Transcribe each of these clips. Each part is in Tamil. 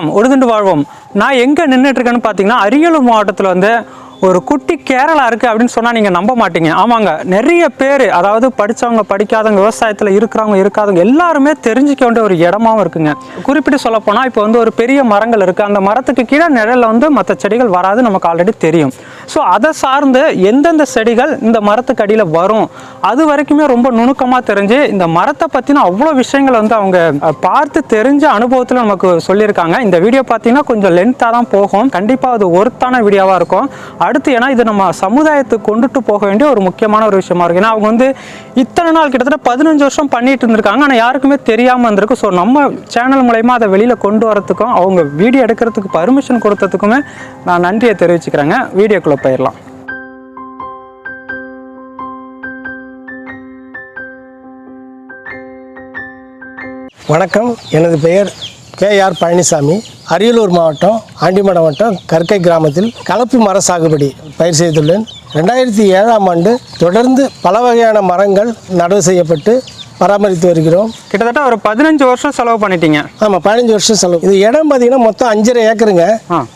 வணக்கம். உடுதுண்டு வாழ்வோம். நான் எங்கே நின்றுட்டு இருக்கேன்னு பார்த்தீங்கன்னா அரியலூர் மாவட்டத்தில் வந்து ஒரு குட்டி கேரளா இருக்குது அப்படின்னு சொன்னால் நீங்கள் நம்ப மாட்டீங்க. ஆமாங்க. நிறைய பேர் அதாவது படித்தவங்க படிக்காதவங்க விவசாயத்தில் இருக்கிறவங்க இருக்காதவங்க எல்லாருமே தெரிஞ்சுக்க வேண்டிய ஒரு இடமாவும் இருக்குங்க. குறிப்பிட்டு சொல்லப்போனால் இப்போ வந்து ஒரு பெரிய மரங்கள் இருக்குது அந்த மரத்துக்கு கீழே நிழலில் வந்து மற்ற செடிகள் வராது நமக்கு ஆல்ரெடி தெரியும். ஸோ அதை சார்ந்து எந்தெந்த செடிகள் இந்த மரத்துக்கு அடியில் வரும்? அது வரைக்குமே ரொம்ப நுணுக்கமாக தெரிஞ்சு இந்த மரத்தை பற்றின அவ்வளோ விஷயங்கள் வந்து அவங்க பார்த்து தெரிஞ்ச அனுபவத்தில் நமக்கு சொல்லியிருக்காங்க. இந்த வீடியோ பார்த்தீங்கன்னா கொஞ்சம் லென்த்தாக தான் போகும். கண்டிப்பாக அது ஒருத்தான வீடியோவாக இருக்கும். அடுத்து ஏன்னா இது நம்ம சமுதாயத்துக்கு கொண்டுட்டு போக வேண்டிய ஒரு முக்கியமான ஒரு விஷயமா இருக்கு. ஏன்னா அவங்க வந்து இத்தனை நாள் கிட்டத்தட்ட பதினஞ்சு வருஷம் பண்ணிட்டு இருந்திருக்காங்க. ஆனால் யாருக்குமே தெரியாமல் இருந்திருக்கு ஸோ நம்ம சேனல் மூலயமா அதை வெளியில் கொண்டு வரதுக்கும் அவங்க வீடியோ எடுக்கிறதுக்கு பர்மிஷன் கொடுத்ததுக்குமே நான் நன்றியை தெரிவிச்சுக்கிறேங்க. வீடியோக்குள்ளே போயிடலாம் வணக்கம். எனது பெயர் கே ஆர் பழனிசாமி. அரியலூர் மாவட்டம் ஆண்டிமடம் வட்டம் கற்கை கிராமத்தில் கலப்பு மர சாகுபடி பயிர் செய்துள்ளேன். ரெண்டாயிரத்தி ஏழாம் ஆண்டு தொடர்ந்து பல வகையான மரங்கள் நடவு செய்யப்பட்டு பராமரித்து வருகிறோம். கிட்டத்தட்ட ஒரு பதினஞ்சு வருஷம் செலவு பண்ணிட்டீங்க. ஆமாம் பதினஞ்சு வருஷம் செலவு. இது இடம் பார்த்தீங்கன்னா மொத்தம் அஞ்சரை ஏக்கருங்க.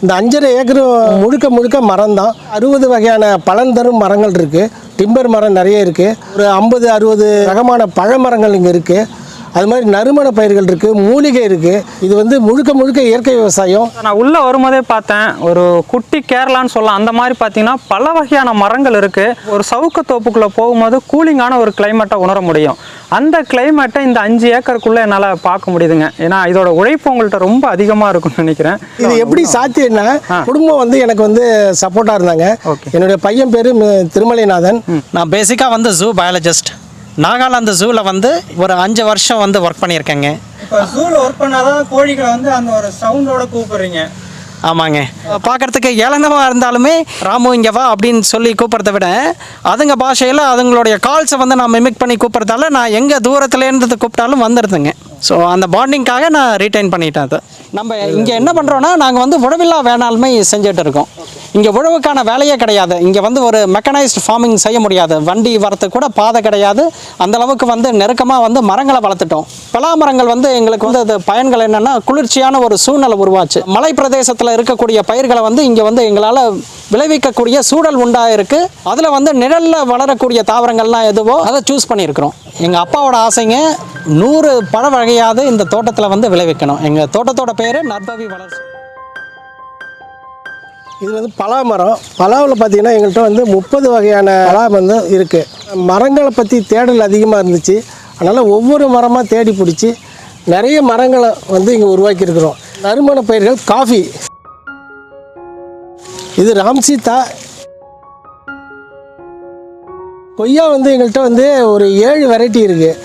இந்த அஞ்சரை ஏக்கர் முழுக்க முழுக்க மரம் தான். அறுபது வகையான பலன் தரும் மரங்கள் இருக்குது டிம்பர் மரம் நிறைய இருக்குது ஒரு ஐம்பது அறுபது ரகமான பழமரங்கள் இங்கே இருக்குது அது மாதிரி நறுமண பயிர்கள் இருக்குது மூலிகை இருக்குது இது வந்து முழுக்க முழுக்க இயற்கை விவசாயம். நான் உள்ளே வரும்போதே பார்த்தேன் ஒரு குட்டி கேரளான்னு சொல்லலாம். அந்த மாதிரி பார்த்தீங்கன்னா பல வகையான மரங்கள் இருக்குது ஒரு சவுக்கு தோப்புக்குள்ளே போகும்போது கூலிங்கான ஒரு கிளைமேட்டை உணர முடியும். அந்த கிளைமேட்டை இந்த அஞ்சு ஏக்கருக்குள்ளே என்னால் பார்க்க முடியுதுங்க. ஏன்னா இதோட உழைப்பு உங்கள்கிட்ட ரொம்ப அதிகமாக இருக்கும்னு நினைக்கிறேன். இது எப்படி சாத்தியம்னா குடும்பம் வந்து எனக்கு வந்து சப்போர்ட்டாக இருந்தாங்க. Okay. என்னுடைய பையன் பேர் திருமலைநாதன். நான் பேசிக்காக வந்து ஜூ பயாலஜிஸ்ட் நாகாலாந்து ஜூவில் வந்து ஒரு அஞ்சு வருஷம் வந்து ஒர்க் பண்ணியிருக்கேங்க. இப்போ ஜூவில் ஒர்க் பண்ணாதான் கோழிகளை வந்து அந்த ஒரு சவுண்டோட கூப்பிடுறீங்க. ஆமாங்க. பார்க்குறதுக்கு ஏளனமாக இருந்தாலுமே ராமு இங்கே வா அப்படின்னு சொல்லி கூப்பிட்றத விட அதுங்க பாஷையில் அதுங்களுடைய கால்ஸை வந்து நான் மிமிக் பண்ணி கூப்பிட்றதால நான் எங்கே தூரத்துலேருந்து கூப்பிட்டாலும் வந்துடுதுங்க ஸோ அந்த பாண்டிங்காக நான் ரீட்டைன் பண்ணிட்டேன் அது. நம்ம இங்கே என்ன பண்ணுறோன்னா நாங்கள் வந்து உழவில்லா வேணாலுமே செஞ்சுட்டு இருக்கோம். இங்கே உழவுக்கான வேலையே கிடையாது. இங்கே வந்து ஒரு மெக்கனைஸ்டு ஃபார்மிங் செய்ய முடியாது. வண்டி வரத்துக்கு கூட பாதை கிடையாது. அந்த அளவுக்கு வந்து நெருக்கமாக வந்து மரங்களை வளர்த்துட்டோம். பலா மரங்கள் வந்து எங்களுக்கு வந்து அது பயன்கள் என்னென்னா குளிர்ச்சியான ஒரு சூழ்நிலை உருவாச்சு. மலை பிரதேசத்தில் இருக்கக்கூடிய பயிர்களை வந்து இங்கே வந்து எங்களால் விளைவிக்கக்கூடிய சூழல் உண்டாக இருக்குது அதில் வந்து நிழலில் வளரக்கூடிய தாவரங்கள்லாம் எதுவோ அதை சூஸ் பண்ணியிருக்கிறோம். எங்கள் அப்பாவோட ஆசைங்க நூறு பழ வகையாவது இந்த தோட்டத்தில் வந்து விளைவிக்கணும். எங்கள் தோட்டத்தோட பேர் நற்பவி வளர்ச்சி. இது வந்து பலா மரம் பலாவில் பார்த்திங்கன்னா எங்கள்கிட்ட வந்து முப்பது வகையான பலா வந்து இருக்குது மரங்களை பற்றி தேடல் அதிகமாக இருந்துச்சு. அதனால் ஒவ்வொரு மரமாக தேடி பிடிச்சி நிறைய மரங்களை வந்து இங்கே உருவாக்கியிருக்கிறோம். நறுமண பயிர்கள் காஃபி. இது ராம்சீதா கொய்யா வந்து எங்கள்கிட்ட வந்து ஒரு ஏழு வெரைட்டி இருக்குது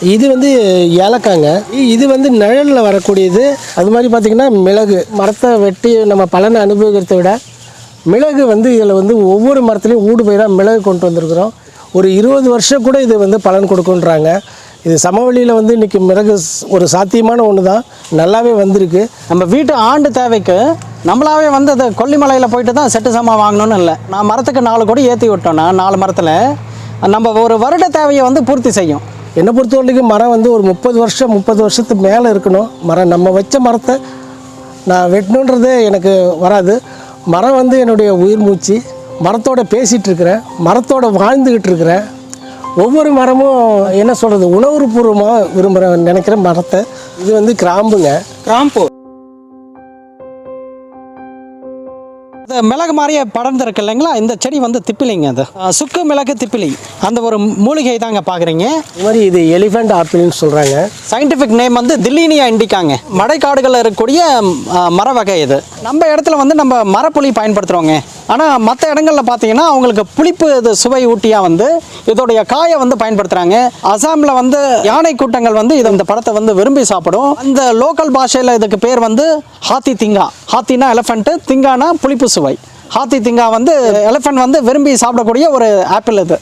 இது வந்து ஏலக்காங்க. இ- இது வந்து நிழலில் வரக்கூடியது. அது மாதிரி பார்த்திங்கன்னா மிளகு. மரத்தை வெட்டி நம்ம பலனை அனுபவிக்கிறத விட மிளகு வந்து இதில் வந்து ஒவ்வொரு மரத்துலேயும் ஊடு பயிராக மிளகு கொண்டு வந்திருக்கிறோம். ஒரு இருபது வருஷம் கூட இது வந்து பலன் கொடுக்குன்றாங்க. இது சமவெளியில் வந்து இன்றைக்கி மிளகு ஒரு சாத்தியமான ஒன்று தான் நல்லாவே வந்திருக்கு. நம்ம வீட்டு ஆண்டு தேவைக்கு நம்மளாவே வந்து அது கொல்லிமலையில் போயிட்டு தான் செட்டு சாமான் வாங்கணும்னு இல்லை. நான் மரத்துக்கு நாலு கோடி ஏற்றி விட்டோன்னா நாலு மரத்தில் நம்ம ஒரு வருட தேவையை வந்து பூர்த்தி செய்யும். என்னை பொறுத்த வரைக்கும் மரம் வந்து ஒரு முப்பது வருஷம் முப்பது வருஷத்துக்கு மேலே இருக்கணும். மரம் நம்ம வச்ச மரத்தை நான் வெட்டணுன்றது எனக்கு வராது. மரம் வந்து என்னுடைய உயிர் மூச்சு. மரத்தோட பேசிகிட்டு இருக்கிறேன் மரத்தோட வாழ்ந்துக்கிட்டு இருக்கிறேன். ஒவ்வொரு மரமும் என்ன சொல்கிறது உணவுபூர்வமாக விரும்புகிறேன் நினைக்கிற மரத்தை. இது வந்து கிராம்புங்க. கிராம்பு. மிளகு மாதிரியே படர்ந்துருக்கு இல்லைங்களா? இந்த செடி வந்து திப்பிலிங்க அது. சுக்கு மிளகு திப்பிலி. அந்த ஒரு மூலிகை தாங்க பார்க்குறீங்க இது மாதிரி இது எலிஃபெண்ட் ஆப்பிள்னு சொல்கிறாங்க சயின்டிஃபிக் நேம் வந்து தில்லினியா இண்டிக்காங்க மழைக்காடுகளில் இருக்கக்கூடிய மர வகை இது. நம்ம இடத்துல வந்து நம்ம மரப்புளி பயன்படுத்துகிறோங்க ஆனால் மற்ற இடங்களில் பார்த்தீங்கன்னா அவங்களுக்கு புளிப்பு இது சுவை ஊட்டியாக வந்து இதோடைய காயை வந்து பயன்படுத்துகிறாங்க அசாமில் வந்து யானை கூட்டங்கள் வந்து இது இந்த படத்தை வந்து விரும்பி சாப்பிடும். இந்த லோக்கல் பாஷையில் இதுக்கு பேர் வந்து ஹாத்தி திங்கா. ஹாத்தினா எலஃபண்ட்டு திங்கானா புளிப்பு சுவை. ஹாத்தி திங்கா வந்து எலஃபண்ட் வந்து விரும்பி சாப்பிடக்கூடிய ஒரு ஆப்பிள் இது.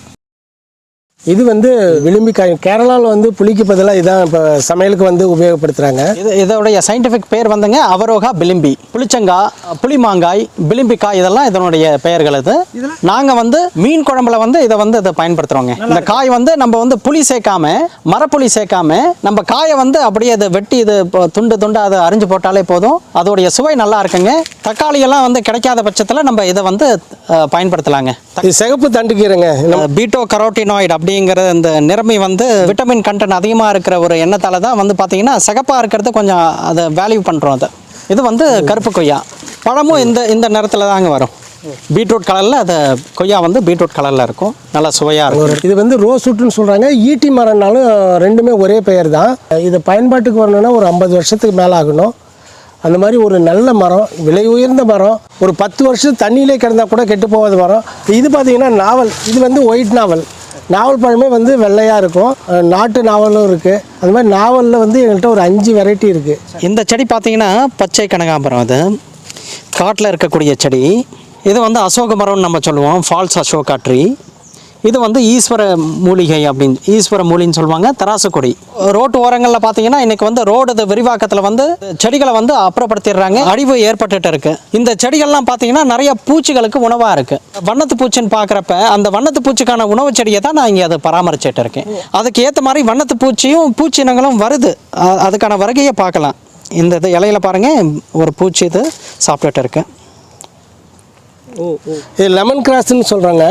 இது வந்து விளிம்பிக்காய். கேரளாவில் வந்து புளிக்கு பதிலாக இதான் இப்போ சமையலுக்கு வந்து உபயோகப்படுத்துகிறாங்க இது இதோடைய சயின்டிஃபிக் பேர் வந்துங்க அவரோகா பிலிம்பி புளிச்சங்காய் புளிமாங்காய் பிலிம்பிக்காய் இதெல்லாம் இதனுடைய பெயர்கள் இது நாங்கள் வந்து மீன் குழம்புல வந்து இதை வந்து இதை பயன்படுத்துகிறோங்க இந்த காய் வந்து நம்ம வந்து புளி சேர்க்காம மரப்புளி சேர்க்காம நம்ம காயை வந்து அப்படியே அதை வெட்டி இது இப்போ துண்டு துண்டு அதை அரிஞ்சு போட்டாலே போதும். அதோடைய சுவை நல்லா இருக்குங்க. தக்காளி எல்லாம் வந்து கிடைக்காத பட்சத்தில் நம்ம இதை வந்து பயன்படுத்தலாங்க. இது சிகப்பு தண்டுக்கீரைங்க. பீட்டோ கரோட்டினாய்டு அப்படிங்கிற இந்த நிறமை வந்து விட்டமின் கண்டென்ட் அதிகமாக இருக்கிற ஒரு எண்ணத்தால் தான் வந்து பார்த்தீங்கன்னா சிகப்பாக இருக்கிறது கொஞ்சம் அதை வேல்யூ பண்ணுறோம் அதை. இது வந்து கருப்பு கொய்யா. பழமும் இந்த இந்த நிறத்தில் தாங்க வரும். பீட்ரூட் கலரில் அதை கொய்யா வந்து பீட்ரூட் கலரில் இருக்கும். நல்லா சுவையாக இருக்கும். இது வந்து ரோஸ் வுட்னு சொல்கிறாங்க ஈட்டி மரம்னாலும் ரெண்டுமே ஒரே பெயர் தான். இது பயன்பாட்டுக்கு வரணும்னா ஒரு ஐம்பது வருஷத்துக்கு மேலே ஆகணும். அந்த மாதிரி ஒரு நல்ல மரம் விலை உயர்ந்த மரம். ஒரு பத்து வருஷம் தண்ணியிலே கிடந்தா கூட கெட்டு போகாத மரம். இது பார்த்தீங்கன்னா நாவல். இது வந்து ஒயிட் நாவல் நாவல் பழமே வந்து வெள்ளையாக இருக்கும். நாட்டு நாவலும் இருக்குது அது மாதிரி நாவலில் வந்து எங்கள்கிட்ட ஒரு அஞ்சு வெரைட்டி இருக்குது இந்த செடி பார்த்தீங்கன்னா பச்சை கனகாம்பரம் அது. காட்டில் இருக்கக்கூடிய செடி. இது வந்து அசோக மரம்னு நம்ம சொல்லுவோம். ஃபால்ஸ் அசோகா ட்ரீ இது வந்து ஈஸ்வர மூலிகை அப்படின்னு ஈஸ்வர மூலின்னு சொல்லுவாங்க தராசு கொடி. ரோட்டு ஓரங்களில் பார்த்தீங்கன்னா இன்னைக்கு வந்து ரோடு இது விரிவாக்கத்தில் வந்து செடிகளை வந்து அப்புறப்படுத்திடுறாங்க. அழிவு ஏற்பட்டுட்டு இருக்கு. இந்த செடிகள்லாம் பார்த்தீங்கன்னா நிறைய பூச்சிகளுக்கு உணவாக இருக்கு. வண்ணத்து பூச்சின்னு பார்க்குறப்ப அந்த வண்ணத்து பூச்சிக்கான உணவு செடியை தான் நான் இங்கே அதை பராமரிச்சுட்டு இருக்கேன். அதுக்கு ஏற்ற மாதிரி வண்ணத்து பூச்சியும் பூச்சினங்களும் வருது. அதுக்கான வருகையை பார்க்கலாம். இந்த இது இலையில பாருங்க ஒரு பூச்சி இது சாப்பிட்டுட்டு இருக்கேன் இது லெமன் கிராஸ்ன்னு சொல்கிறாங்க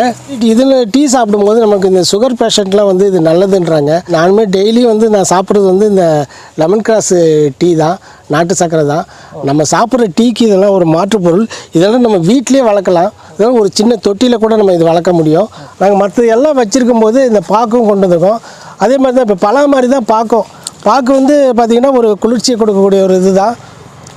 இதில் டீ சாப்பிடும்போது நமக்கு இந்த சுகர் பேஷண்ட்லாம் வந்து இது நல்லதுன்றாங்க. நானுமே டெய்லி வந்து நான் சாப்பிட்றது வந்து இந்த லெமன் கிராஸ் டீ தான் நாட்டு சர்க்கரை தான். நம்ம சாப்பிட்ற டீக்கு இதெல்லாம் ஒரு மாற்றுப் பொருள் இதெல்லாம் நம்ம வீட்டிலேயே வளர்க்கலாம். இதெல்லாம் ஒரு சின்ன தொட்டியில் கூட நம்ம இது வளர்க்க முடியும். நாங்கள் மற்ற எல்லாம் வச்சுருக்கும் போது இந்த பாக்கும் கொண்டு வந்திருக்கோம். அதே மாதிரி தான் இப்போ பலா மாதிரி தான் பாக்கும். பாக்கு வந்து பார்த்திங்கன்னா ஒரு குளிர்ச்சியை கொடுக்கக்கூடிய ஒரு இது தான்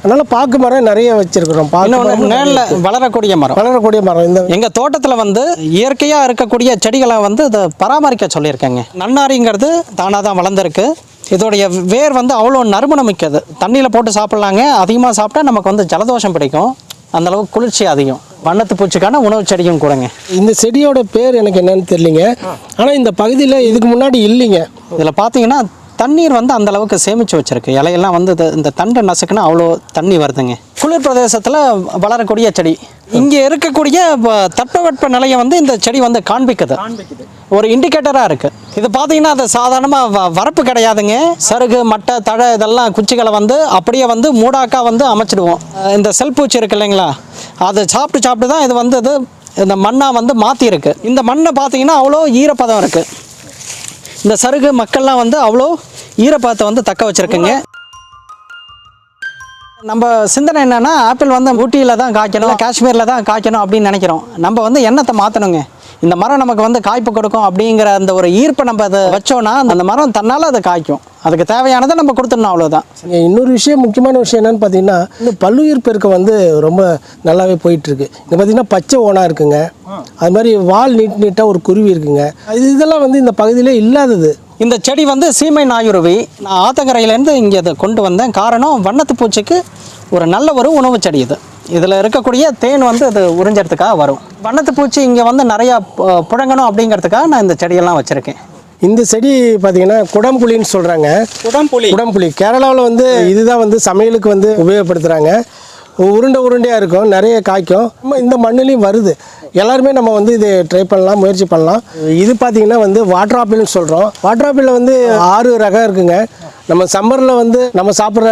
அதனால் பாக்கு மரம் நிறைய வச்சுருக்குறோம். பாக்கு நேரில் வளரக்கூடிய மரம். வளரக்கூடிய மரம். இந்த எங்க தோட்டத்துல வந்து இயற்கையா இருக்கக்கூடிய செடிகளை வந்து இதை பராமரிக்க சொல்லியிருக்கேங்க. நன்னாரிங்கிறது தானாக தான் வளர்ந்துருக்கு. இதோடைய வேர் வந்து அவ்வளோ நறுமணம் மிக்கது தண்ணியில் போட்டு சாப்பிட்லாங்க. அதிகமாக சாப்பிட்டா நமக்கு வந்து ஜலதோஷம் பிடிக்கும். அந்த அளவுக்கு குளிர்ச்சி அதிகம். வண்ணத்து பூச்சிக்கான உணவு செடியும் கூடங்க. இந்த செடியோட பேர் எனக்கு என்னன்னு தெரியலிங்க. ஆனால் இந்த பகுதியில் இதுக்கு முன்னாடி இல்லைங்க. இதில் பார்த்தீங்கன்னா தண்ணீர் வந்து அந்த அளவுக்கு சேமித்து வச்சிருக்கு. இலையெல்லாம் வந்து இந்த தண்டை நசுக்குன்னா அவ்வளோ தண்ணி வருதுங்க. குளிர் பிரதேசத்தில் வளரக்கூடிய செடி. இங்கே இருக்கக்கூடிய தட்பவெட்ப நிலையை வந்து இந்த செடி வந்து காண்பிக்குது. ஒரு இண்டிகேட்டராக இருக்குது இது பார்த்தீங்கன்னா அது சாதாரணமாக வரப்பு கிடையாதுங்க. சருகு மட்டை தழை இதெல்லாம் குச்சிகளை வந்து அப்படியே வந்து மூடாக்கா வந்து அமைச்சிடுவோம். இந்த செல் பூச்சி இருக்கு இல்லைங்களா? அதை சாப்பிட்டு சாப்பிட்டு தான் இது வந்து இது இந்த மண்ணாக வந்து மாற்றிருக்கு இந்த மண்ணை பார்த்தீங்கன்னா அவ்வளோ ஈரப்பதம் இருக்குது இந்த சருகு மக்கள்லாம் வந்து அவ்வளோ ஈரப்பதத்தை வந்து தக்க வச்சுருக்குங்க. நம்ம சிந்தனை என்னென்னா ஆப்பிள் வந்து ஊட்டியில் தான் காய்க்கணும் காஷ்மீரில் தான் காய்க்கணும் அப்படின்னு நினைக்கிறோம். நம்ம வந்து எண்ணத்தை மாற்றணுங்க இந்த மரம் நமக்கு வந்து காய்ப்பு கொடுக்கும் அப்படிங்கிற அந்த ஒரு ஈர்ப்பை நம்ம அதை வச்சோன்னா அந்த மரம் தன்னால் அதை காய்க்கும். அதுக்கு தேவையானதை நம்ம கொடுத்துடணும் அவ்வளோதான் இன்னொரு விஷயம் முக்கியமான விஷயம் என்னன்னு பார்த்தீங்கன்னா இந்த பல்லுயிர் பெருக்கம் வந்து ரொம்ப நல்லாவே போயிட்டு இருக்கு இங்க பார்த்தீங்கன்னா பச்சை ஓனா இருக்குங்க. அது மாதிரி வால் நீட் நீட்டாக ஒரு குருவி இருக்குங்க. இது இதெல்லாம் வந்து இந்த பகுதியிலே இல்லாதது. இந்த செடி வந்து சீமை நாயுருவி. நான் ஆத்தங்கரையிலேருந்து இங்கே இதை கொண்டு வந்தேன். காரணம் வண்ணத்து பூச்சிக்கு ஒரு நல்ல ஒரு உணவு செடி இது. இதில் இருக்கக்கூடிய தேன் வந்து அது உறிஞ்சறதுக்காக வரும். வண்ணத்து பூச்சி இங்கே வந்து நிறையா புழங்கணும் அப்படிங்கிறதுக்காக நான் இந்த செடியெல்லாம் வச்சுருக்கேன். இந்த செடி பார்த்தீங்கன்னா குடம்புளின்னு சொல்கிறாங்க குடம்புலி. குடம்புளி கேரளாவில் வந்து இதுதான் வந்து சமையலுக்கு வந்து உபயோகப்படுத்துகிறாங்க உருண்டை உருண்டையாக இருக்கும் நிறைய காய்க்கும். நம்ம இந்த மண்ணுலேயும் வருது. எல்லாருமே நம்ம வந்து இது ட்ரை பண்ணலாம் முயற்சி பண்ணலாம். இது பார்த்திங்கன்னா வந்து வாட்டர் ஆப்பிள்னு சொல்கிறோம் வாட்டர் ஆப்பிளில் வந்து ஆறு ரகம் இருக்குங்க. நம்ம சம்மரில் வந்து நம்ம சாப்பிட்ற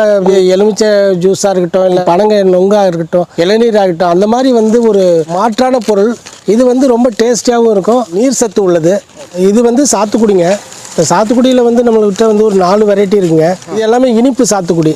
எலுமிச்சை ஜூஸாக இருக்கட்டும் இல்லை பனங்க நொங்காக இருக்கட்டும் இளநீர் ஆகட்டும் அந்த மாதிரி வந்து ஒரு மாற்றான பொருள். இது வந்து ரொம்ப டேஸ்டியாகவும் இருக்கும். நீர் சத்து உள்ளது. இது வந்து சாத்துக்குடிங்க. இந்த சாத்துக்குடியில் வந்து நம்மள்கிட்ட வந்து ஒரு நாலு வெரைட்டி இருக்குங்க. இது எல்லாமே இனிப்பு சாத்துக்குடி.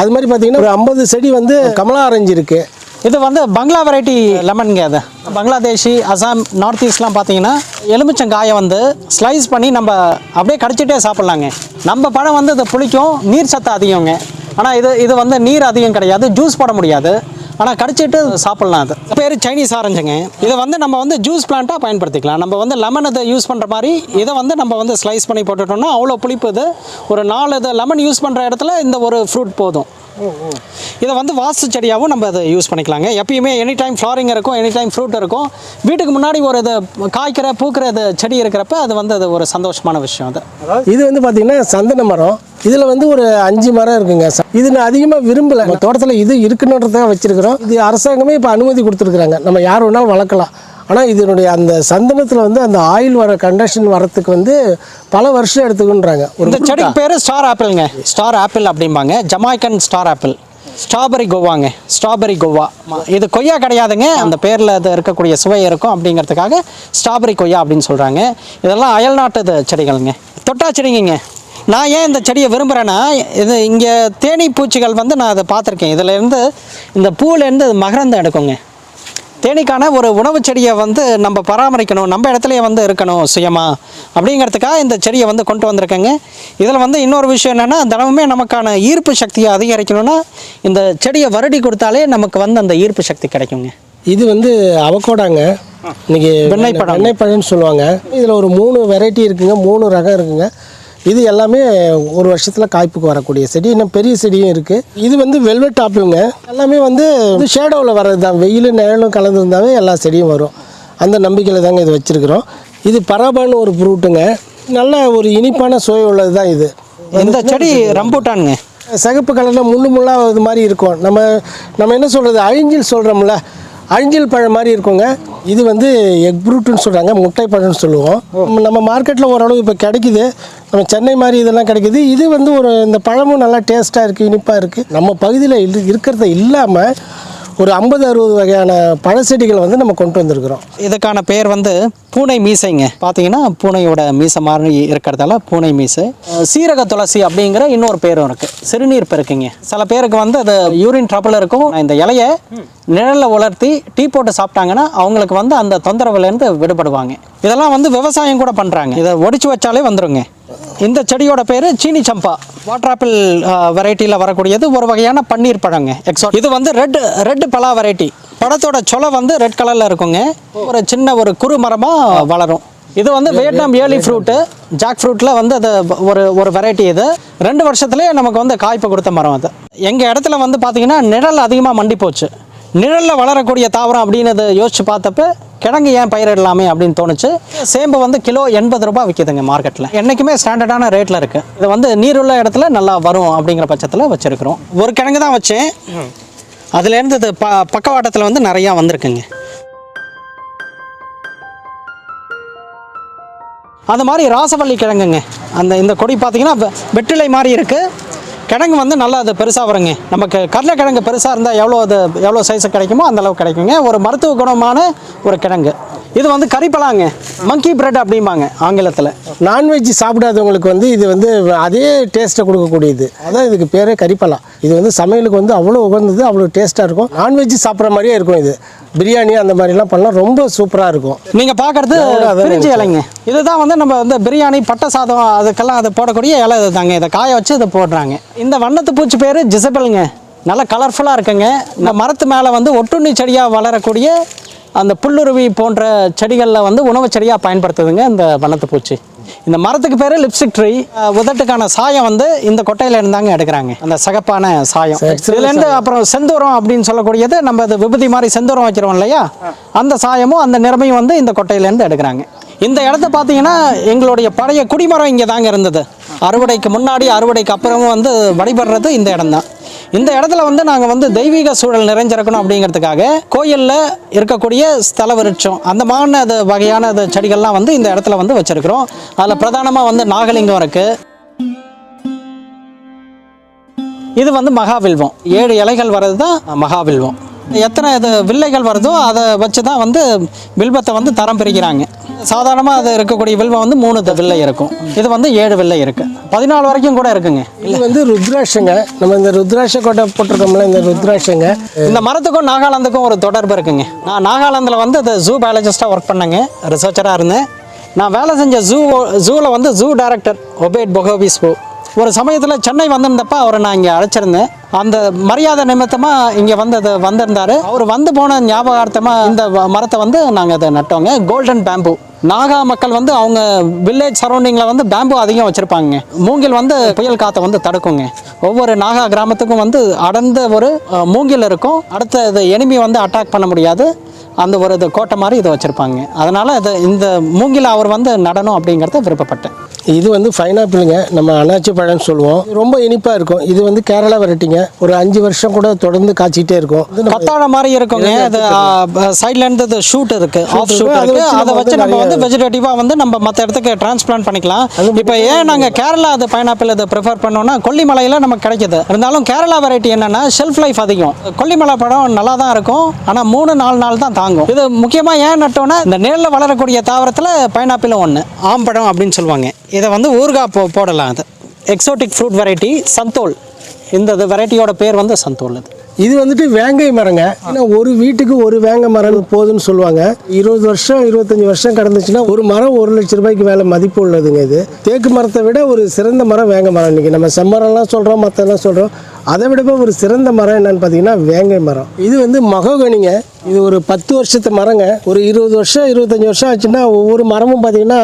அது மாதிரி பார்த்தீங்கன்னா ஒரு ஐம்பது செடி வந்து கமலா ஆரஞ்சு இருக்குது இது வந்து பங்களா வெரைட்டி லெமன்ங்க அது பங்களாதேஷி அசாம் நார்த் ஈஸ்ட்லாம் பார்த்தீங்கன்னா எலுமிச்சங்காயை வந்து ஸ்லைஸ் பண்ணி நம்ம அப்படியே கடிச்சிட்டே சாப்பிட்லாங்க. நம்ம பழம் வந்து இது புளிக்கும் நீர் சத்து அதிகங்க. ஆனால் இது இது வந்து நீர் அதிகம் கிடையாது ஜூஸ் போட முடியாது. ஆனால் கடிச்சிட்டு சாப்பிட்லாம் அது. பேர் சைனீஸ் ஆரஞ்சுங்க இதை வந்து நம்ம வந்து ஜூஸ் பிளான்ட்டாக பயன்படுத்திக்கலாம். நம்ம வந்து லெமன் இதை யூஸ் பண்ணுற மாதிரி இதை வந்து நம்ம வந்து ஸ்லைஸ் பண்ணி போட்டுட்டோம்னா அவ்வளோ புளிப்பு இது. ஒரு நாலு இது லெமன் யூஸ் பண்ணுற இடத்துல இந்த ஒரு ஃப்ரூட் போதும். இதை வந்து வாஸ்து செடியாகவும் நம்ம அதை யூஸ் பண்ணிக்கலாங்க. எப்பயுமே எனி டைம் ஃப்ளாரிங் இருக்கும் எனி டைம் ஃப்ரூட் இருக்கும். வீட்டுக்கு முன்னாடி ஒரு இது காய்க்கிற பூக்கிற இது செடி இருக்கிறப்ப அது வந்து அது ஒரு சந்தோஷமான விஷயம் அது. இது வந்து பார்த்தீங்கன்னா சந்தன மரம். இதில் வந்து ஒரு அஞ்சு மரம் இருக்குங்க. இது நான் அதிகமாக விரும்பலை. தோட்டத்தில் இது இருக்குன்றதாக வச்சுருக்கிறோம். இது அரசாங்கமே இப்போ அனுமதி கொடுத்துருக்குறாங்க. நம்ம யார் வேணாலும் வளர்க்கலாம். ஆனால் இதனுடைய அந்த சந்தனத்தில் வந்து அந்த ஆயில் வர கண்டஷன் வரத்துக்கு வந்து பல வருஷம் எடுத்துக்குன்றாங்க. இந்த செடிக்கு பேர் ஸ்டார் ஆப்பிள்ங்க ஸ்டார் ஆப்பிள் அப்படிம்பாங்க. ஜமாய்க்கன் ஸ்டார் ஆப்பிள் ஸ்ட்ராபெரி கோவாங்க ஸ்ட்ராபெரி கோவா இது கொய்யா கிடையாதுங்க. அந்த பேரில் அது இருக்கக்கூடிய சுவை இருக்கும் அப்படிங்கிறதுக்காக ஸ்ட்ராபெரி கொய்யா அப்படின்னு சொல்கிறாங்க இதெல்லாம் அயல்நாட்டு செடிகளுங்க. தொட்டா செடிங்க நான் ஏன் இந்த செடியை விரும்புகிறேன்னா இது இங்கே தேனீ பூச்சிகள் வந்து நான் அதை பார்த்துருக்கேன். இதுலேருந்து இந்த பூவிலேருந்து மகரந்தம் எடுக்குங்க. தேனீக்கான ஒரு உணவு செடியை வந்து நம்ம பராமரிக்கணும் நம்ம இடத்துலயே வந்து இருக்கணும் சுயமா. அப்படிங்கிறதுக்காக இந்த செடியை வந்து கொண்டு வந்திருக்கேங்க. இதில் வந்து இன்னொரு விஷயம் என்னென்னா தினமுமே நமக்கான ஈர்ப்பு சக்தியை அதிகரிக்கணும்னா இந்த செடியை வருடி கொடுத்தாலே நமக்கு வந்து அந்த ஈர்ப்பு சக்தி கிடைக்குங்க. இது வந்து அவகோடாங்க. இன்னைக்கு வெண்ணெய் பழம். வெண்ணெய் பழம்னு சொல்லுவாங்க. இதில் ஒரு மூணு வெரைட்டி இருக்குங்க மூணு ரகம் இருக்குங்க. இது எல்லாமே ஒரு வருஷத்தில் காய்ப்புக்கு வரக்கூடிய செடி. இன்னும் பெரிய செடியும் இருக்குது இது வந்து வெல்வெட் ஆப்பிளுங்க எல்லாமே வந்து ஷேடோவில் வர்றது தான். வெயில் நிழலும் கலந்துருந்தாவே எல்லா செடியும் வரும். அந்த நம்பிக்கையில் தாங்க இது வச்சுருக்குறோம். இது பராபான்னு ஒரு ஃப்ரூட்டுங்க நல்ல ஒரு இனிப்பான சுவை உள்ளது தான் இது. இந்த செடி ரம்பூட்டானுங்க. சிகப்பு கலரில் முள்ளு முள்ளாக இது மாதிரி இருக்கும். நம்ம நம்ம என்ன சொல்கிறது அழிஞ்சில் சொல்கிறோம்ல அழிஞ்சில் பழம் மாதிரி இருக்குங்க. இது வந்து எக் ஃப்ரூட்டுன்னு சொல்கிறாங்க முட்டை பழம்னு சொல்லுவோம். நம்ம- நம்ம மார்க்கெட்டில் ஓரளவு இப்போ கிடைக்குது. நம்ம சென்னை மாதிரி இதெல்லாம் கிடைக்குது. இது வந்து ஒரு இந்த பழமும் நல்லா டேஸ்ட்டாக இருக்குது இனிப்பாக இருக்குது நம்ம பகுதியில் இரு இருக்கிறத இல்லாமல் ஒரு ஐம்பது அறுபது வகையான பழச்செடிகளை வந்து நம்ம கொண்டு வந்திருக்கிறோம். இதுக்கான பெயர் வந்து பூனை மீசைங்க. பார்த்தீங்கன்னா பூனையோட மீசை மாதிரி இருக்கிறதால பூனை மீசை. சீரக துளசி அப்படிங்கிற இன்னொரு பேரும் இருக்குது சிறுநீர் பெருக்குங்க. சில பேருக்கு வந்து அது யூரின் ட்ரபிள் இருக்கும். இந்த இலையை நிழலில் உலர்த்தி டீ போட்டு சாப்பிட்டாங்கன்னா அவங்களுக்கு வந்து அந்த தொந்தரவுலேருந்து விடுபடுவாங்க. இதெல்லாம் வந்து விவசாயம் கூட பண்ணுறாங்க இதை ஒடிச்சு வச்சாலே வந்துருங்க. இந்த செடியோட பேர் சீனி சம்பா. வாட்டர் ஆப்பிள் வெரைட்டியில் வரக்கூடியது ஒரு வகையான பன்னீர் பழங்க எக்ஸோ இது வந்து ரெட் ரெட் பலா வெரைட்டி. படத்தோட சொலை வந்து ரெட் கலரில் இருக்குங்க. ஒரு சின்ன ஒரு குறு மரமாக வளரும். இது வந்து வியட்நாம் ஏர்லி ஃப்ரூட்டு. ஜாக் ஃப்ரூட்டில் வந்து அது ஒரு ஒரு வெரைட்டி இது. ரெண்டு வருஷத்துலேயே நமக்கு வந்து காய்ப்பு கொடுத்த மரம் அது. எங்கள் இடத்துல வந்து பார்த்திங்கன்னா நிழல் அதிகமாக மண்டி போச்சு நிழலில் வளரக்கூடிய தாவரம் அப்படின்னு அதை யோசிச்சு பார்த்தப்ப கிழங்கு ஏன் பயிரிடலாமே அப்படின்னு தோணுச்சு. சேம்பு வந்து கிலோ எண்பது ரூபாய் விற்கிதுங்க மார்க்கெட்டில் என்றைக்குமே ஸ்டாண்டர்டான ரேட்டில் இருக்குது இது வந்து நீருள்ள இடத்துல நல்லா வரும் அப்படிங்கிற பட்சத்தில் வச்சுருக்கிறோம். ஒரு கிழங்கு தான் வச்சேன். அதுலேருந்து இது ப பக்கவாட்டத்தில் வந்து நிறையா வந்திருக்குங்க. அது மாதிரி ராசவள்ளி கிழங்குங்க. அந்த இந்த கொடி பார்த்தீங்கன்னா வெ- வெற்றிலை மாதிரி இருக்குது கிழங்கு வந்து நல்லா அது பெருசாக வருங்க. நமக்கு கடலைக்கிழங்கு பெருசாக இருந்தால் எவ்வளோ அது எவ்வளோ சைஸு கிடைக்குமோ அந்த அளவு கிடைக்குங்க. ஒரு மருத்துவ குணமான ஒரு கிழங்கு. இது வந்து கறிப்பலாங்க மங்கி பிரெட் அப்படிம்பாங்க ஆங்கிலத்தில். நான்வெஜ் சாப்பிடாதவங்களுக்கு வந்து இது வந்து அதே டேஸ்ட்டை கொடுக்கக்கூடியது. அதான் இதுக்கு பேரே கறிப்பலா இது வந்து சமையலுக்கு வந்து அவ்வளோ உகந்தது அவ்வளோ டேஸ்ட்டாக இருக்கும். நான்வெஜ் சாப்பிட்ற மாதிரியே இருக்கும் இது. பிரியாணி அந்த மாதிரிலாம் பண்ணால் ரொம்ப சூப்பராக இருக்கும். நீங்கள் பார்க்கறது பிரிஞ்சி இலைங்க. இதுதான் வந்து நம்ம வந்து பிரியாணி பட்டை சாதம் அதுக்கெல்லாம் அது போடக்கூடிய இலை இதுதாங்க. இதை காய வச்சு இதை போடுறாங்க. இந்த வண்ணத்து பூச்சி பேர் ஜிசபெலுங்க. நல்லா கலர்ஃபுல்லாக இருக்குங்க. இந்த மரத்து மேலே வந்து ஒட்டுண்ணி செடியாக வளரக்கூடிய அந்த புல்லுருவி போன்ற செடிகளில் வந்து உணவு செடியாக பயன்படுத்துதுங்க இந்த வண்ணத்து பூச்சி. இந்த மரத்துக்கு பேர் லிப்ஸ்டிக் ட்ரீ உதட்டுக்கான சாயம் வந்து இந்த கொட்டையில இருந்தாங்க எடுக்கிறாங்க. அந்த சகப்பான சாயம். இதுலேருந்து அப்புறம் செந்தூரம் அப்படின்னு சொல்லக்கூடியது நம்ம அது விபூதி மாதிரி செந்தூரம் வைக்கிறோம் இல்லையா? அந்த சாயமும் அந்த நிறமையும் வந்து இந்த கொட்டையிலேருந்து எடுக்கிறாங்க. இந்த இடத்த பார்த்தீங்கன்னா எங்களுடைய பழைய குடிமரம் இங்கே தாங்க இருந்தது. அறுவடைக்கு முன்னாடி அறுவடைக்கு அப்புறமும் வந்து வழிபடுறது இந்த இடம்தான். இந்த இடத்துல வந்து நாங்கள் வந்து தெய்வீக சூழல் நிறைஞ்சிருக்கணும் அப்படிங்கிறதுக்காக கோயிலில் இருக்கக்கூடிய ஸ்தல விருட்சம் அந்த மாதிரி அது வகையான அது செடிகள்லாம் வந்து இந்த இடத்துல வந்து வச்சுருக்கிறோம். அதில் பிரதானமாக வந்து நாகலிங்கம் இருக்குது இது வந்து மகாவில்வம். ஏழு இலைகள் வர்றது தான் மகாவில்வம். எத்தனை இது வில்லைகள் வருதோ அதை வச்சு தான் வந்து வில்வத்தை வந்து தரம் பிரிக்கிறாங்க. சாதாரணமாக அது இருக்கக்கூடிய வில்வம் வந்து மூணு வில்லை இருக்கும். இது வந்து ஏழு வில்லை இருக்கு. பதினாலு வரைக்கும் கூட இருக்குங்க. இது வந்து ருத்ராட்சங்க. நம்ம இந்த ருத்ராட்ச கோட்டை போட்டிருக்கோம்ல இந்த ருத்ராட்சங்க. இந்த மரத்துக்கும் நாகாலாந்துக்கும் ஒரு தொடர்பு இருக்குங்க. நான் நாகாலாந்தில் வந்து அது ஜூ பயாலஜிஸ்ட்டாக ஒர்க் பண்ணேங்க. ரிசர்ச்சராக இருந்தேன். நான் வேலை செஞ்ச ஜூ ஜூவில் வந்து ஜூ டைரக்டர் ஒபேட் பொகோபிஸ்போ ஒரு சமயத்தில் சென்னை வந்திருந்தப்ப அவரை நான் இங்கே அழைச்சிருந்தேன். அந்த மரியாதை நிமித்தமாக இங்கே வந்து அது வந்திருந்தாரு. அவர் வந்து போன ஞாபகார்த்தமாக இந்த மரத்தை வந்து நாங்கள் அதை நட்டோங்க. கோல்டன் பேம்பு நாகா மக்கள் வந்து அவங்க வில்லேஜ் சரௌண்டிங்கில் வந்து பேம்பு அதிகம் வச்சுருப்பாங்க மூங்கில் வந்து புயல் காற்றை வந்து தடுக்குங்க. ஒவ்வொரு நாகா கிராமத்துக்கும் வந்து அடர்ந்த ஒரு மூங்கில் இருக்கும். அடுத்த இது எனிமி வந்து அட்டாக் பண்ண முடியாது. அந்த ஒரு இது கோட்டை மாதிரி இதை வச்சுருப்பாங்க. அதனால் இது இந்த மூங்கில் அவர் வந்து நடனம் அப்படிங்கிறத விருப்பப்பட்டேன். இது வந்து பைனாப்பிளுங்க நம்ம அன்னாச்சி பழம்னு சொல்லுவோம். ரொம்ப இனிப்பாக இருக்கும். இது வந்து கேரளா வெரைட்டிங்க. ஒரு அஞ்சு வருஷம் கூட தொடர்ந்து காய்ச்சிக்கிட்டே இருக்கும். கத்தாழை மாதிரி இருக்குங்க. அது சைட்ல இருந்து இது ஷூட் இருக்கு. ஆஃப் ஷூட் அதை இருக்கு. வச்சு அதை வச்சு நம்ம வந்து நிறைய- வெஜிடேட்டிவா வந்து நம்ம மற்ற இடத்துக்கு டிரான்ஸ்பிளான்ட் பண்ணிக்கலாம். இப்போ ஏன் நாங்க கேரளா அது பைனாப்பிள் அதை ப்ரிஃபர் பண்ணோம்னா கொல்லிமலையில நமக்கு கிடைக்குது. இருந்தாலும் கேரளா வெரைட்டி என்னன்னா ஷெல்ஃப் லைஃப் அதிகம். கொல்லிமலை பழம் நல்லா தான் இருக்கும். ஆனா மூணு நாலு நாள் தான் தாங்கும். இது முக்கியமாக ஏன் நட்டோன்னா இந்த நேரில் வளரக்கூடிய தாவரத்தில் பைனாப்பிளும் ஒன்று ஆம்பழம் அப்படின்னு சொல்லுவாங்க. இதை வந்து ஊறுகாய் போ போடலாம் அது. Exotic fruit variety santol. இந்த வெரைட்டியோட பேர் வந்து சந்தோல் இது இது வந்துட்டு வேங்கை மரங்க. ஏன்னா ஒரு வீட்டுக்கு ஒரு வேங்கை மரம் போதுன்னு சொல்லுவாங்க. இருபது வருஷம் இருபத்தஞ்சி வருஷம் கடந்துச்சுன்னா ஒரு மரம் ஒரு லட்ச ரூபாய்க்கு மேலே மதிப்பு உள்ளதுங்க இது. தேக்கு மரத்தை விட ஒரு சிறந்த மரம் வேங்கை மரம் இன்றைக்கி நம்ம செம்மரம்லாம் சொல்கிறோம் மற்றெல்லாம் சொல்கிறோம் அதை விட ஒரு சிறந்த மரம் என்னன்னு பார்த்தீங்கன்னா வேங்கை மரம். இது வந்து மகோகனிங்க. இது ஒரு பத்து வருஷத்து மரங்க. ஒரு இருபது வருஷம் இருபத்தஞ்சி வருஷம் ஆச்சுன்னா ஒவ்வொரு மரமும் பார்த்தீங்கன்னா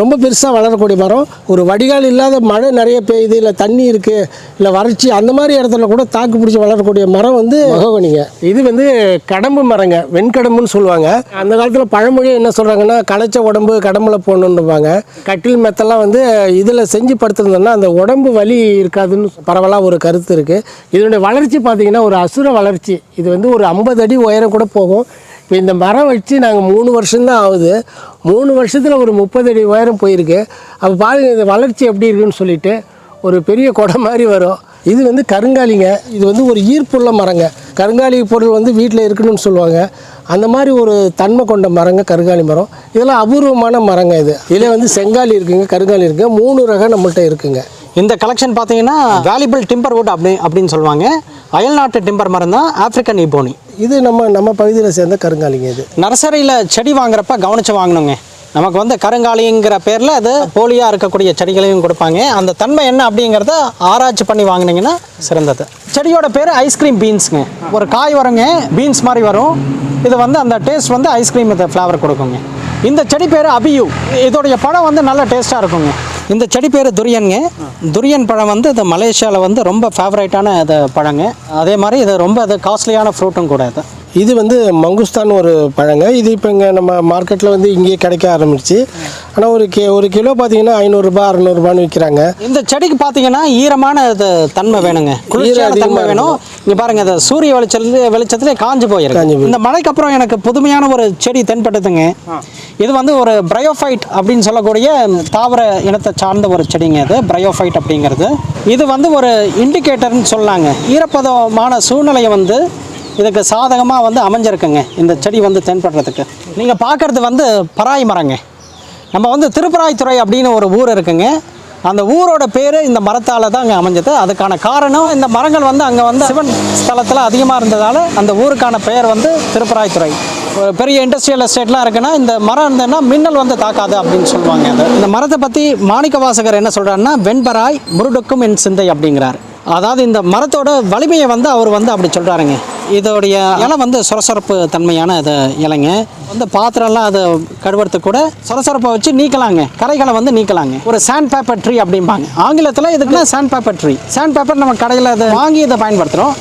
ரொம்ப பெருசாக வளரக்கூடிய மரம். ஒரு வடிகால் இல்லாத மழை நிறைய பெய்யுது இல்லை தண்ணி இருக்குது இல்லை வறட்சி அந்த மாதிரி இடத்துல கூட தாக்கு பிடிச்சி வளரக்கூடிய மரம் வந்து மகோகனிங்க. இது வந்து கடம்பு மரங்க வெண்கடம்புன்னு சொல்லுவாங்க. அந்த காலத்தில் பழமொழி என்ன சொல்கிறாங்கன்னா களைச்ச உடம்பு கடம்புல போடணுன்னுவாங்க கட்டில் மெத்தெல்லாம் வந்து இதில் செஞ்சு படுத்திருந்தோம்னா அந்த உடம்பு வலி இருக்காதுன்னு பரவலாக ஒரு கருத்து இருக்குது இதனுடைய வளர்ச்சி பார்த்தீங்கன்னா ஒரு அசுர வளர்ச்சி. இது வந்து ஒரு ஐம்பது அடி உயரம் கூட போகும். இப்போ இந்த மரம் வச்சு நாங்கள் மூணு வருஷம்தான் ஆகுது. மூணு வருஷத்தில் ஒரு முப்பது அடி உயரம் போயிருக்கு. அப்போ பாருங்கள் இந்த வளர்ச்சி எப்படி இருக்குன்னு சொல்லிட்டு ஒரு பெரிய கொடை மாதிரி வரும். இது வந்து கருங்காலிங்க. இது வந்து ஒரு ஈர்ப்புள்ள மரங்க. கருங்காலி பொருள் வந்து வீட்டில் இருக்கணும்னு சொல்லுவாங்க. அந்த மாதிரி ஒரு தன்மை கொண்ட மரங்க கருங்காலி மரம். இதெல்லாம் அபூர்வமான மரங்க இது. இதில் வந்து செங்காலி இருக்குங்க கருங்காலி இருக்குங்க. மூணு ரகம் நம்மள்கிட்ட இருக்குங்க. இந்த கலெக்ஷன் பார்த்தீங்கன்னா வேல்யூபிள் டிம்பர் வுட் அப்படி அப்படின்னு சொல்லுவாங்க. அயல்நாட்டு டிம்பர் மரம் தான் ஆப்பிரிக்கன் இபோனி இது நம்ம நம்ம பகுதியில் சேர்ந்த கருங்காலிங்க இது. நர்சரியில் செடி வாங்குறப்ப கவனிச்சு வாங்கணுங்க. நமக்கு வந்து கருங்காலிங்கிற பேரில் அது போலியாக இருக்கக்கூடிய செடிகளையும் கொடுப்பாங்க. அந்த தன்மை என்ன அப்படிங்கிறத ஆராய்ச்சி பண்ணி வாங்குனீங்கன்னா சிறந்தது. செடியோட பேர் ஐஸ்கிரீம் பீன்ஸுங்க ஒரு காய் வருங்க பீன்ஸ் மாதிரி வரும். இது வந்து அந்த டேஸ்ட் வந்து ஐஸ்கிரீம் ஃப்ளேவர் கொடுக்குங்க. இந்த செடி பேர் அபியூ. இதோடைய பழம் வந்து நல்ல டேஸ்ட்டாக இருக்குங்க. இந்த செடி பேர் துரியன்ங்க. துரியன் பழம் வந்து இது மலேசியாவில் வந்து ரொம்ப ஃபேவரேட்டான இது பழங்க. அதே மாதிரி இது ரொம்ப இது காஸ்ட்லியான ஃப்ரூட்டும் கூட இது இது வந்து மங்குஸ்தான் ஒரு பழங்க. இது இப்போ இங்கே நம்ம மார்க்கெட்டில் வந்து இங்கேயே கிடைக்க ஆரம்பிச்சு. ஆனால் ஒரு கி ஒரு கிலோ பார்த்தீங்கன்னா ஐநூறுரூபா அறநூறுபான்னு விற்கிறாங்க இந்த செடிக்கு பார்த்தீங்கன்னா ஈரமான தன்மை வேணுங்க. குளிர்ச்சியான தன்மை வேணும். இங்க பாருங்க இது சூரிய வெளிச்சத்துல வெளிச்சத்துல காஞ்சு காஞ்சு போயிருக்கு. போயிருக்கு. இந்த மழைக்கு அப்புறம் எனக்கு புதுமையான ஒரு செடி தென்பட்டதுங்க. இது வந்து ஒரு பிரயோஃபைட் அப்படின்னு சொல்லக்கூடிய தாவர இனத்தை சார்ந்த ஒரு செடிங்க இது பிரயோஃபைட் அப்படிங்கிறது. இது வந்து ஒரு இண்டிகேட்டர்னு சொல்லாங்க. ஈரப்பதமான சூழ்நிலையை வந்து இதுக்கு சாதகமாக வந்து அமைஞ்சிருக்குங்க. இந்த செடி வந்து தென்படுறதுக்கு. நீங்கள் பார்க்குறது வந்து பராய் மரங்க. நம்ம வந்து திருப்பராய்த்துறை அப்படின்னு ஒரு ஊர் இருக்குங்க. அந்த ஊரோட பேர் இந்த மரத்தால் தான் அங்கே அமைஞ்சது. அதுக்கான காரணம் இந்த மரங்கள் வந்து அங்கே வந்து சிவன் ஸ்தலத்தில் அதிகமாக இருந்ததால் அந்த ஊருக்கான பெயர் வந்து திருப்பராய்த்துறை ஒரு பெரிய இண்டஸ்ட்ரியல் எஸ்டேட்லாம் இருக்குன்னா இந்த மரம் இருந்ததுன்னா மின்னல் வந்து தாக்காது அப்படின்னு சொல்லுவாங்க அது. இந்த மரத்தை பற்றி மாணிக்க வாசகர் என்ன சொல்கிறாருன்னா வெண்பராய் முருடுக்கும் என் சிந்தை அப்படிங்கிறார். அதாவது இந்த மரத்தோட வலிமையை வந்து அவர் வந்து அப்படி சொல்கிறாருங்க இதோடைய இலை வந்து சொரசொரப்பு தன்மையான அது இலைங்க. வந்து பாத்திரம்லாம் அதை கழுவுறதுக்கு கூட சொரசொரப்பை வச்சு நீக்கலாங்க. கரைகளை வந்து நீக்கலாங்க. ஒரு சாண்ட் பேப்பர் ட்ரீ அப்படிம்பாங்க. ஆங்கிலத்தில் இதுக்குன்னா sand paper tree sand paper நம்ம கடையில் அதை வாங்கி இதை பயன்படுத்துகிறோம்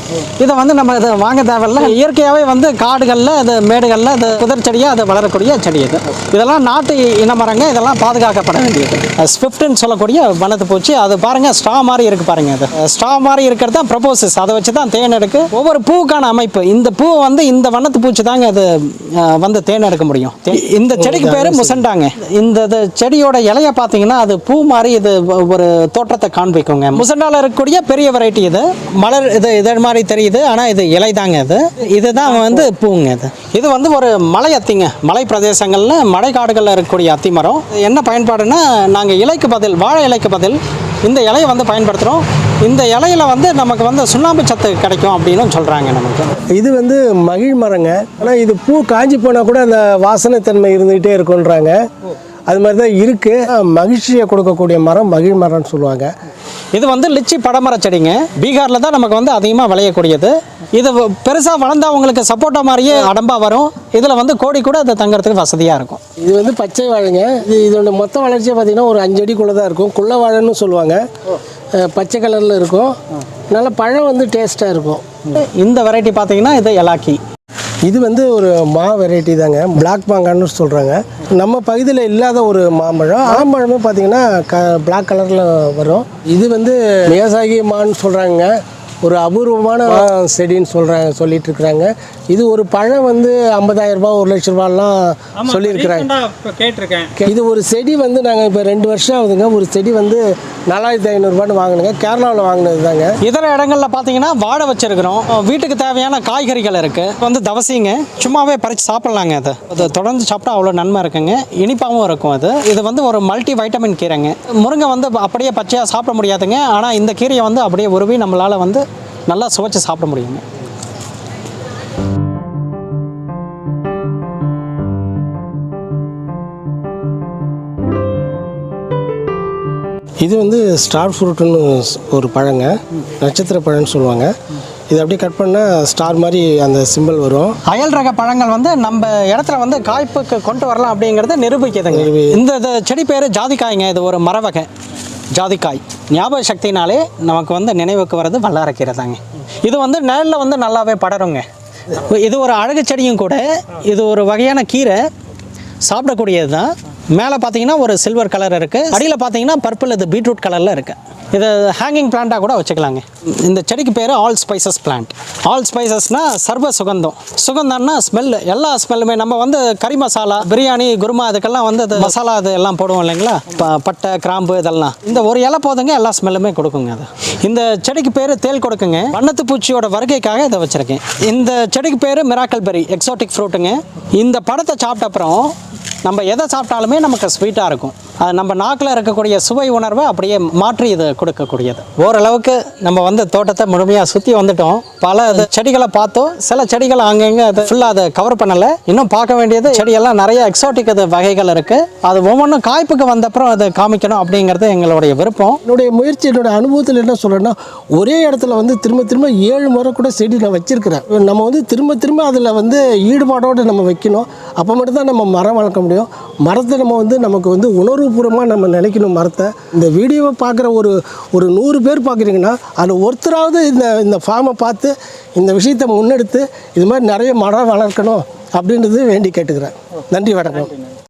இதை வந்து நம்ம இதை வாங்க தேவையில்ல. இயற்கையாகவே வந்து காடுகளில் அது மேடுகளில் அது புதர் செடியாக அது வளரக்கூடிய செடி இது. இதெல்லாம் நாட்டு இனமரங்க இதெல்லாம் பாதுகாக்கப்பட வேண்டியது. ஸ்விஃப்ட்னு சொல்லக்கூடிய வனத்து பூச்சி. அது பாருங்கள் ஸ்ட்ரா மாதிரி இருக்குது பாருங்கள் அது ஸ்ட்ரா மாதிரி இருக்கிறது தான் ப்ரப்போசஸ் அதை வச்சு தான் தேன் எடுக்கு. ஒவ்வொரு பூக்கான அமைப்பு இந்த பூ வந்து இந்த வண்ணத்து பூச்சி தாங்க அது வந்து தேன் எடுக்க முடியும். இந்த செடிக்கு பேர் முசண்டாங்க. இந்த இது செடியோட இலைய பார்த்தீங்கன்னா அது பூ மாதிரி இது ஒரு தோற்றத்தை காண்பிக்குங்க. முசண்டால இருக்கக்கூடிய பெரிய வெரைட்டி இது. மலர் இது இதழ் மாதிரி தெரியுது. ஆனால் இது இலை தாங்க இது இதுதான் வந்து பூங்க இது. இது வந்து ஒரு மலை அத்திங்க. மலை பிரதேசங்களில் மலை காடுகளில் இருக்கக்கூடிய அத்தி மரம். இது என்ன பயன்பாடுன்னா நாங்கள் இலைக்கு பதில் வாழை இலைக்கு பதில் இந்த இலையை வந்து பயன்படுத்துகிறோம் இந்த இலையில வந்து நமக்கு வந்து சுண்ணாம்பு சத்து கிடைக்கும் அப்படின்னு சொல்கிறாங்க நமக்கு. இது வந்து மகிழ் மரங்க. ஆனால் இது பூ காஞ்சி போனால் கூட அந்த வாசனை தன்மை இருந்துகிட்டே இருக்குன்றாங்க அது மாதிரி தான் இருக்குது மகிழ்ச்சியை கொடுக்கக்கூடிய மரம் மகிழ் மரம்னு சொல்லுவாங்க. இது வந்து லிச்சி படமர செடிங்க. பீகாரில் தான் நமக்கு வந்து அதிகமாக விளையக்கூடியது. இது பெருசாக வளர்ந்தா உங்களுக்கு சப்போட்டா மாதிரியே அடம்பா வரும். இதில் வந்து கோடி கூட அது தங்கறதுக்கு வசதியாக இருக்கும். இது வந்து பச்சை வாழைங்க. இது இதோட மொத்த வளர்ச்சியை பார்த்தீங்கன்னா ஒரு அஞ்சு அடிக்குள்ளே தான் இருக்கும். குள்ள வாழைன்னு சொல்லுவாங்க. பச்சை கலரில் இருக்கும். நல்ல பழம் வந்து டேஸ்ட்டாக இருக்கும். இந்த வெரைட்டி பார்த்தீங்கன்னா இது எலாக்கி. இது வந்து ஒரு மா வெரைட்டி தாங்க. பிளாக் மாங்கான்னு சொல்கிறாங்க நம்ம பகுதியில் இல்லாத ஒரு மாம்பழம். ஆம்பழமே பார்த்தீங்கன்னா க பிளாக் கலரில் வரும். இது வந்து மியாசாகி மான்னு சொல்கிறாங்க ஒரு அபூர்வமான செடின்னு சொல்கிறாங்க சொல்லிட்டு இருக்கிறாங்க இது ஒரு பழம் வந்து ஐம்பதாயிரம் ரூபாய் ஒரு லட்ச ரூபாய்லாம் சொல்லியிருக்கிறாங்க. கேட்டிருக்கேன். இது ஒரு செடி வந்து நாங்கள் இப்போ ரெண்டு வருஷம் ஆகுதுங்க. ஒரு செடி வந்து நாலாயிரத்தி ஐநூறுரூபான்னு வாங்கினுங்க. கேரளாவில் வாங்கினது தாங்க. இதர இடங்கள்ல பார்த்தீங்கன்னா வாழை வச்சிருக்கிறோம். வீட்டுக்கு தேவையான காய்கறிகள் இருக்கு. வந்து தவசிங்க. சும்மாவே பறித்து சாப்பிட்லாங்க அது. அது தொடர்ந்து சாப்பிட்டா அவ்வளோ நன்மை இருக்குங்க. இனிப்பாகவும் இருக்கும் அது. இது வந்து ஒரு மல்டி வைட்டமின் கீரைங்க. முருங்கை வந்து அப்படியே பச்சையாக சாப்பிட முடியாதுங்க. ஆனால் இந்த கீரையை வந்து அப்படியே உருவி நம்மளால் வந்து நல்லா சுவைச்சு சாப்பிட முடியுங்க இது வந்து ஸ்டார் ஃப்ரூட்டுன்னு ஒரு பழங்க. நட்சத்திர பழம்னு சொல்லுவாங்க. இது அப்படியே கட் பண்ணால் ஸ்டார் மாதிரி அந்த சிம்பிள் வரும். அயல் ரக பழங்கள் வந்து நம்ம இடத்துல வந்து காய்ப்புக்கு கொண்டு வரலாம் அப்படிங்கிறத நிரூபிக்குதுங்க. இந்த செடி பேர் ஜாதிக்காய்ங்க. இது ஒரு மர வகை ஜாதிக்காய். ஞாபக சக்தினாலே நமக்கு வந்து நினைவுக்கு வர்றது வல்லாரக்கீரை தாங்க. இது வந்து நிழலில் வந்து நல்லாவே படருங்க. இது ஒரு அழகு செடியும் கூட இது ஒரு வகையான கீரை சாப்பிடக்கூடியது தான் மேலே பார்த்தீங்கன்னா ஒரு சில்வர் கலர் இருக்குது அடியில் பார்த்தீங்கன்னா பர்பிள் இது பீட்ரூட் கலரில் இருக்குது இது ஹேங்கிங் பிளான்ட்டாக கூட வச்சுக்கலாங்க. இந்த செடிக்கு பேர் ஆல் ஸ்பைசஸ் பிளான்ட் ஆல் ஸ்பைசஸ்னால் சர்வ சுகந்தம். சுகந்தம்னா ஸ்மெல் எல்லா ஸ்மெல்லுமே நம்ம வந்து கறி மசாலா பிரியாணி குருமா அதுக்கெல்லாம் வந்து அது மசாலா அது எல்லாம் போடுவோம் இல்லைங்களா? ப- பட்டை கிராம்பு இதெல்லாம். இந்த ஒரு இலை போதுங்க எல்லா ஸ்மெல்லுமே கொடுக்குங்க அது. இந்த செடிக்கு பேர் தேல் கொடுக்குங்க. வண்ணத்து பூச்சியோட வருகைக்காக இதை வச்சுருக்கேன். இந்த செடிக்கு பேர் மிராக்கல் பெரி எக்ஸாட்டிக் ஃப்ரூட்டுங்க இந்த படத்தை சாப்பிட்ட அப்புறம் நம்ம எதை சாப்பிட்டாலுமே நமக்கு ஸ்வீட்டாக இருக்கும். அது நம்ம நாக்கில் இருக்கக்கூடிய சுவை உணர்வை அப்படியே மாற்றி இது கொடுக்கக்கூடியது. ஓரளவுக்கு நம்ம வந்து தோட்டத்தை முழுமையாக சுற்றி வந்துட்டோம். பல செடிகளை பார்த்தோம். சில செடிகள் அங்கங்கே அது ஃபுல்லாக அதை கவர் பண்ணலை. இன்னும் பார்க்க வேண்டியது செடியெல்லாம் நிறைய எக்ஸாட்டிக் அது வகைகள் இருக்குது அது ஒவ்வொன்றும் காய்ப்புக்கு வந்தப்புறம் அதை காமிக்கணும் அப்படிங்கிறது எங்களுடைய விருப்பம். என்னுடைய முயற்சி என்னுடைய அனுபவத்தில் என்ன சொல்கிறேன்னா ஒரே இடத்துல வந்து திரும்ப திரும்ப ஏழு முறை கூட செடி நான் வச்சுருக்கிறேன். நம்ம வந்து திரும்ப திரும்ப அதில் வந்து ஈடுபாடோடு நம்ம வைக்கணும். அப்போ மட்டும்தான் நம்ம மரம் வளர்க்க முடியும். மரத்தை நம்ம வந்து நமக்கு வந்து உணர்வுபூர்வமாக நம்ம நினைக்கணும் மரத்தை. இந்த வீடியோவை பார்க்குற ஒரு ஒரு நூறு பேர் பார்க்குறீங்கன்னா அதில் ஒருத்தராவது இந்த இந்த ஃபார்மை பார்த்து இந்த விஷயத்தை முன்னெடுத்து இது மாதிரி நிறைய மரம் வளர்க்கணும் அப்படின்றது வேண்டி கேட்டுக்கிறேன். நன்றி வணக்கம்.